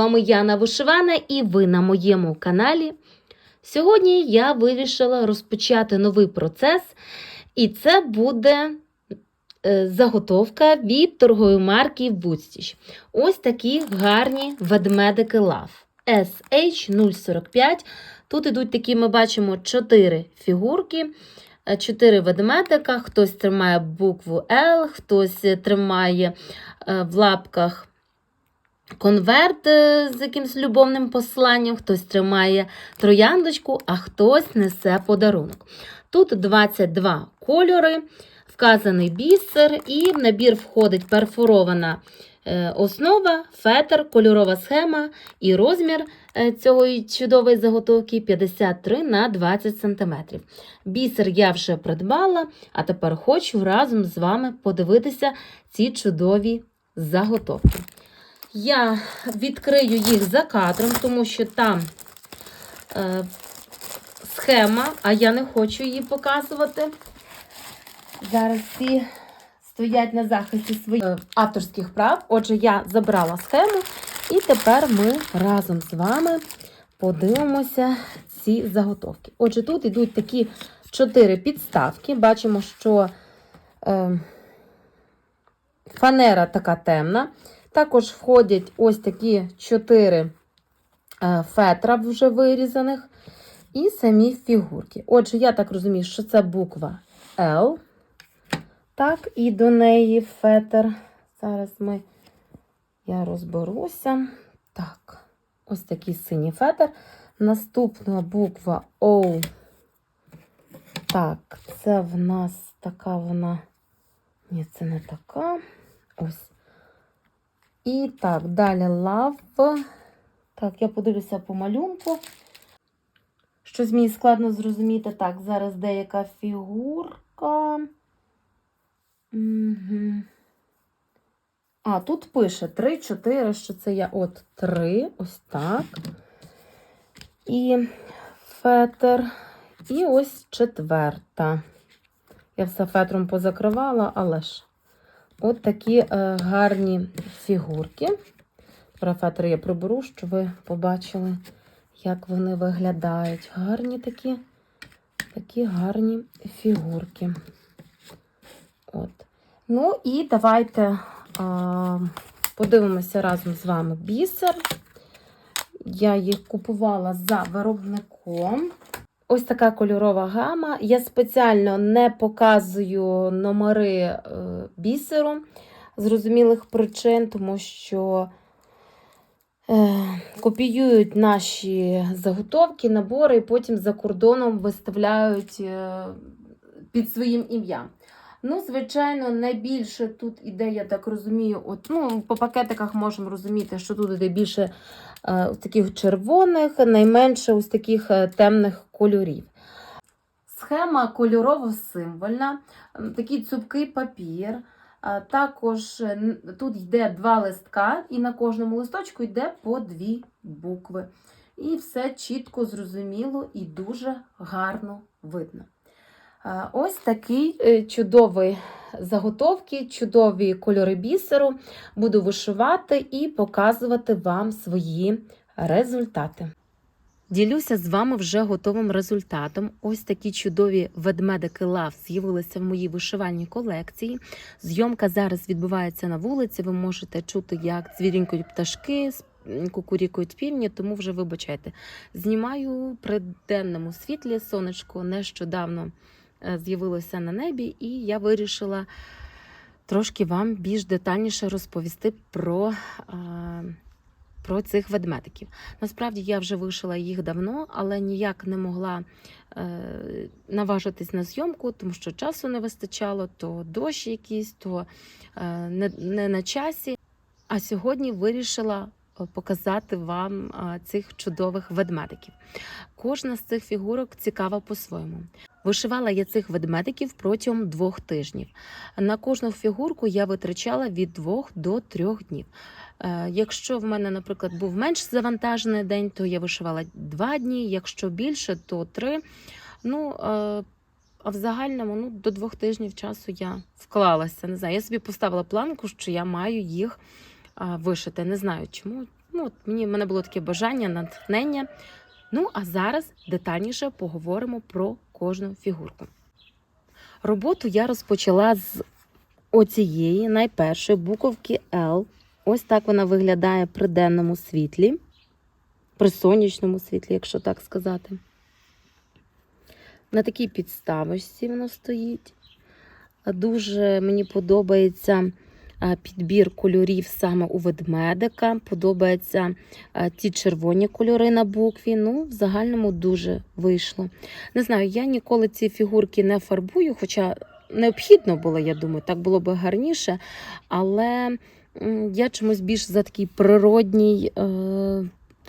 Вами Яна Вишивана і ви на моєму каналі. Сьогодні я вирішила розпочати новий процес, і це буде е, заготовка від торгової марки Woodstitch. Ось такі гарні ведмедики Love SH045. Тут ідуть такі, ми бачимо, 4 фігурки. е, Чотири ведмедика, хтось тримає букву L, хтось тримає е, в лапках конверт е, з якимось любовним посланням, хтось тримає трояндочку, а хтось несе подарунок. Тут 22 кольори, вказаний бісер, і в набір входить перфорована е, основа, фетр, кольорова схема і розмір е, цієї чудової заготовки 53 на 20 см. Бісер я вже придбала, а тепер хочу разом з вами подивитися ці чудові заготовки. Я відкрию їх за кадром, тому що там е, схема, а я не хочу її показувати. Зараз всі стоять на захисті своїх е, авторських прав. Отже, я забрала схему, і тепер ми разом з вами подивимося ці заготовки. Отже, тут йдуть такі чотири підставки. Бачимо, що е, фанера така темна. Також входять ось такі чотири е, фетра вже вирізаних, і самі фігурки. Отже, я так розумію, що це буква L. Так, і до неї фетр. Зараз ми я розберуся. Так, ось такий синій фетр. Наступна буква O. Так, це в нас така вона. Ні, це не така. Ось. І так, далі лав. Так, я подивлюся по малюнку. Щось мені складно зрозуміти. Так, зараз деяка фігурка. Угу. А, тут пише 3-4, що це я от 3, ось так. І фетр. І ось четверта. Я все фетром позакривала, але ж. От такі е, гарні фігурки. Про я приберу, щоб ви побачили, як вони виглядають. Гарні такі, такі гарні фігурки. От. Ну і давайте е, подивимося разом з вами бісер. Я їх купувала за виробником. Ось така кольорова гама. Я спеціально не показую номери е, бісеру зрозумілих причин, тому що е, копіюють наші заготовки, набори, і потім за кордоном виставляють е, під своїм ім'ям. Ну, звичайно, найбільше тут іде, я так розумію, от, ну, по пакетиках можемо розуміти, що тут іде більше е, ось таких червоних, найменше ось таких е, темних кольорів. Схема кольорово-символьна, такий цупкий папір. А Також е, тут йде два листка, і на кожному листочку йде по дві букви. І все чітко, зрозуміло і дуже гарно видно. Ось такий е, чудовий заготовки, чудові кольори бісеру. Буду вишивати і показувати вам свої результати. Ділюся з вами вже готовим результатом. Ось такі чудові ведмедики лав з'явилися в моїй вишивальній колекції. Зйомка зараз відбувається на вулиці. Ви можете чути, як цвірінькають пташки, кукурікують півні, тому вже вибачайте. Знімаю при денному світлі. Сонечко нещодавно з'явилося на небі, і я вирішила трошки вам більш детальніше розповісти про. Про цих ведмедиків. Насправді я вже вишила їх давно, але ніяк не могла е, наважитись на зйомку, тому що часу не вистачало, то дощ якийсь, то е, не, не на часі. А сьогодні вирішила е, показати вам е, цих чудових ведмедиків. Кожна з цих фігурок цікава по-своєму. Вишивала я цих ведмедиків протягом двох тижнів. На кожну фігурку я витрачала від двох до трьох днів. Е, Якщо в мене, наприклад, був менш завантажений день, то я вишивала два дні. Якщо більше, то три. Ну, е, а в загальному ну, до двох тижнів часу я вклалася. Не знаю, я собі поставила планку, що я маю їх вишити. Не знаю чому. Ну, от мені в мене було таке бажання, натхнення. Ну, а зараз детальніше поговоримо про кожну фігурку. Роботу я розпочала з оцієї найпершої буковки L. Ось так вона виглядає при денному світлі, при сонячному світлі, якщо так сказати. На такій підставочці воно стоїть. Дуже мені подобається підбір кольорів саме у ведмедика. Подобаються ті червоні кольори на букві. Ну, в загальному дуже вийшло. Не знаю, я ніколи ці фігурки не фарбую, хоча необхідно було, я думаю, так було б гарніше. Але я чомусь більш за такий природній. Е-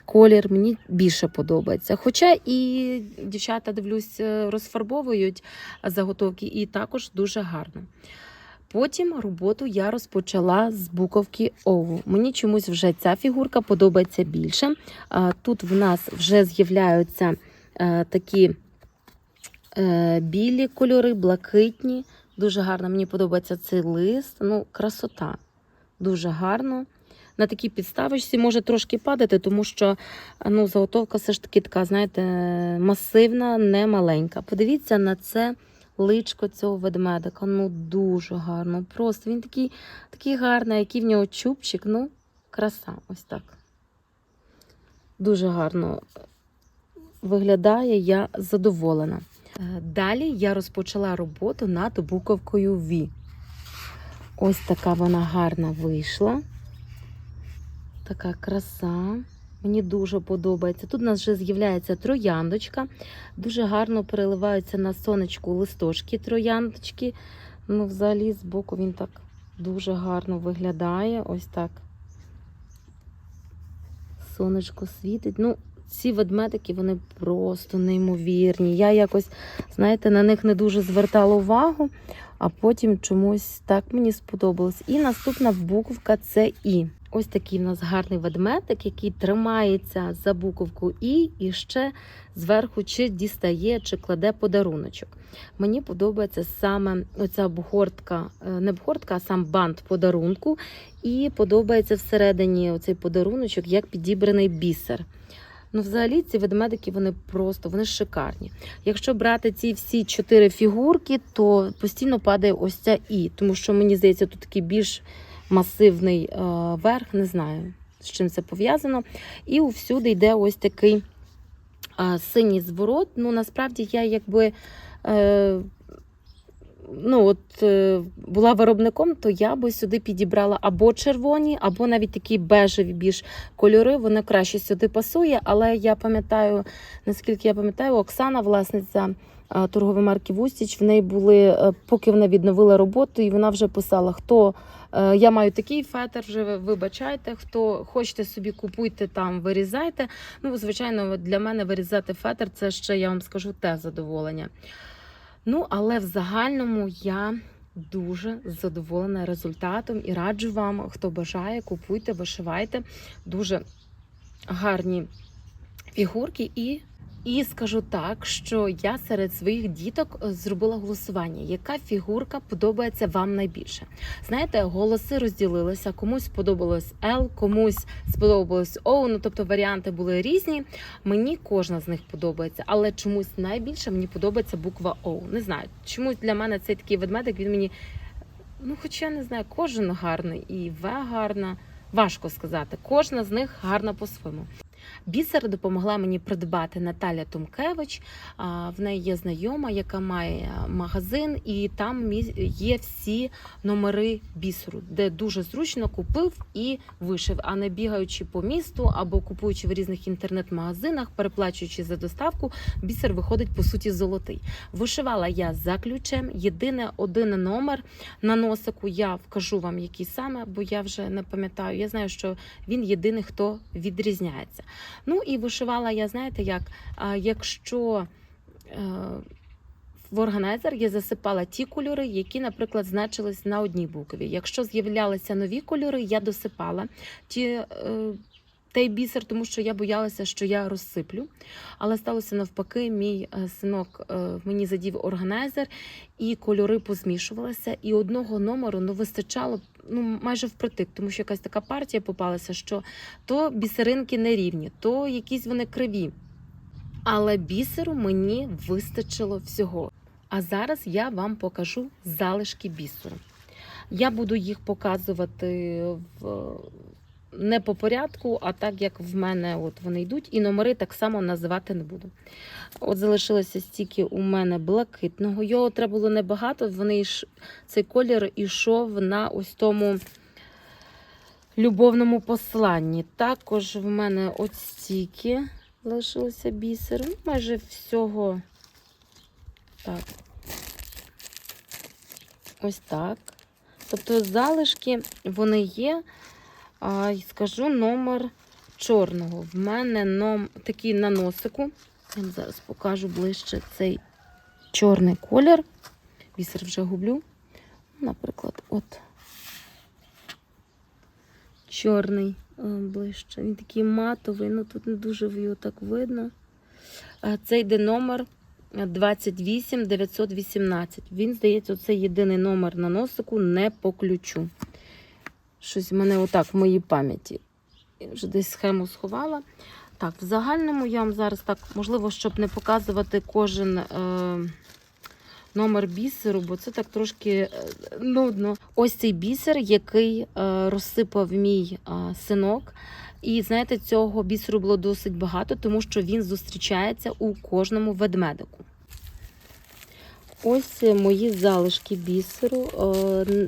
Колір мені більше подобається. Хоча і дівчата, дивлюсь, е, розфарбовують заготовки, і також дуже гарно. Потім роботу я розпочала з буковки Ову. Мені чомусь вже ця фігурка подобається більше. Тут в нас вже з'являються е, такі е, білі кольори, блакитні. Дуже гарно. Мені подобається цей лист. Ну, красота. Дуже гарно. На такій підставочці може трошки падати, тому що ну, заготовка все ж таки така, знаєте, масивна, не маленька. Подивіться на це личко цього ведмедика. Ну, дуже гарно. Просто він такий, такий гарний, який в нього чубчик. Ну, краса, ось так. Дуже гарно виглядає, я задоволена. Е, Далі я розпочала роботу над буковкою V. Ось така вона гарна вийшла. Така краса. Мені дуже подобається. Тут у нас вже з'являється трояндочка. Дуже гарно переливаються на сонечку листочки трояндочки. Ну, взагалі, збоку він так дуже гарно виглядає. Ось так. Сонечко світить. Ну, ці ведмедики, вони просто неймовірні. Я якось, знаєте, на них не дуже звертала увагу, а потім чомусь так мені сподобалось. І наступна буковка це І. Ось такий в нас гарний ведмедик, який тримається за буковку І і ще зверху чи дістає, чи кладе подаруночок. Мені подобається саме оця обгортка, е, не обгортка, а сам бант подарунку. І подобається всередині оцей подаруночок, як підібраний бісер. Ну, взагалі, ці ведмедики вони просто вони шикарні. Якщо брати ці всі чотири фігурки, то постійно падає ось ця і, тому що мені здається, тут такий більш масивний е, верх, не знаю, з чим це пов'язано. І всюди йде ось такий е, синій зворот. Ну, насправді я якби. Е, Ну, от була виробником, то я би сюди підібрала або червоні, або навіть такі бежеві більш кольори. Вони краще сюди пасує. Але я пам'ятаю, наскільки я пам'ятаю, Оксана, власниця торгової марки Вустіч, в неї були, е, поки вона відновила роботу, і вона вже писала, хто е, я маю такий фетр, вже вибачайте, хто хочете собі купуйте там, вирізайте. Ну, звичайно, для мене вирізати фетр це ще я вам скажу те задоволення. Ну, але в загальному я дуже задоволена результатом і раджу вам, хто бажає, купуйте, вишивайте. Дуже гарні фігурки і. І скажу так, що я серед своїх діток е, зробила голосування, яка фігурка подобається вам найбільше. Знаєте, голоси розділилися. Комусь сподобалось L, комусь сподобалось O, ну тобто варіанти були різні. Мені кожна з них подобається, але чомусь найбільше мені подобається буква O. Не знаю, чомусь для мене цей такий ведмедик. Він мені, ну хоча не знаю, кожен гарний і В гарна. Важко сказати, кожна з них гарна по-своєму. Бісер допомогла мені придбати Наталя Тумкевич. В неї є знайома, яка має магазин, і там є всі номери бісеру, де дуже зручно купив і вишив, а не бігаючи по місту або купуючи в різних інтернет-магазинах, переплачуючи за доставку, бісер виходить по суті золотий. Вишивала я за ключем. Єдине один номер на носику. Я вкажу вам, який саме, бо я вже не пам'ятаю. Я знаю, що він єдиний, хто відрізняється. Ну і вишивала я, знаєте, як якщо. Е, в органайзер я засипала ті кольори, які, наприклад, значились на одній букві. Якщо з'являлися нові кольори, я досипала ті, е, той бісер, тому що я боялася, що я розсиплю. Але сталося навпаки, мій е, синок мені задів органайзер, і кольори позмішувалися. І одного номеру ну, вистачало ну, майже впритик, тому що якась така партія попалася, що то бісеринки нерівні, то якісь вони криві. Але бісеру мені вистачило всього. А зараз я вам покажу залишки бісеру. Я буду їх показувати в не по порядку, а так як в мене от вони йдуть, і номери так само називати не буду. От залишилося стільки у мене блакитного. Його треба було небагато. Вони йш... цей колір ішов на ось тому любовному посланні. Також в мене от стільки залишилося бісеру. Ну, майже всього так. Ось так. Тобто залишки вони є. А, і скажу номер чорного. В мене ном... такий на носику. Я вам зараз покажу ближче цей чорний колір. Бісер вже гублю. Наприклад, от чорний ближче. Він такий матовий, ну тут не дуже його так видно. Це йде номер 28 918. Він, здається, це єдиний номер на носику не по ключу. Щось в мене отак в моїй пам'яті. Я вже десь схему сховала. Так, в загальному я вам зараз так, можливо, щоб не показувати кожен е, номер бісеру, бо це так трошки е, нудно. Ось цей бісер, який е, розсипав мій е, синок. І знаєте, цього бісеру було досить багато, тому що він зустрічається у кожному ведмедику. Ось мої залишки бісеру. Е,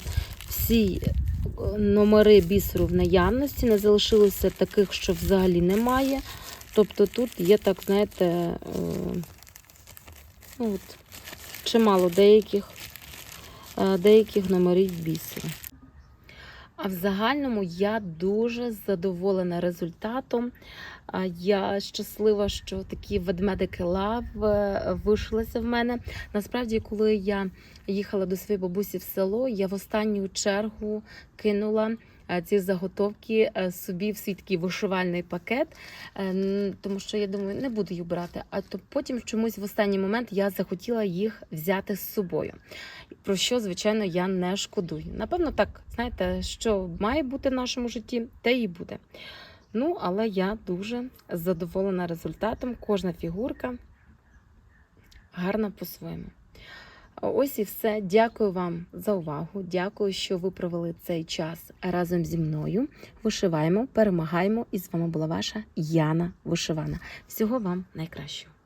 Всі номери бісеру в наявності, не залишилося таких, що взагалі немає. Тобто тут є, так, знаєте, е, ну, от, чимало деяких, е, деяких номерів бісеру. А в загальному я дуже задоволена результатом. Я щаслива, що такі ведмедики лав вишилися вийшлися в мене. Насправді, коли я їхала до своєї бабусі в село, я в останню чергу кинула е, ці заготовки е, собі в свій такий вишивальний пакет, е, тому що я думаю, не буду їх брати. А то потім чомусь в останній момент я захотіла їх взяти з собою. Про що, звичайно, я не шкодую. Напевно, так, знаєте, що має бути в нашому житті, те і буде. Ну, але я дуже задоволена результатом. Кожна фігурка гарна по-своєму. Ось і все. Дякую вам за увагу. Дякую, що ви провели цей час разом зі мною. Вишиваємо, перемагаємо. І з вами була ваша Яна Вишивана. Всього вам найкращого.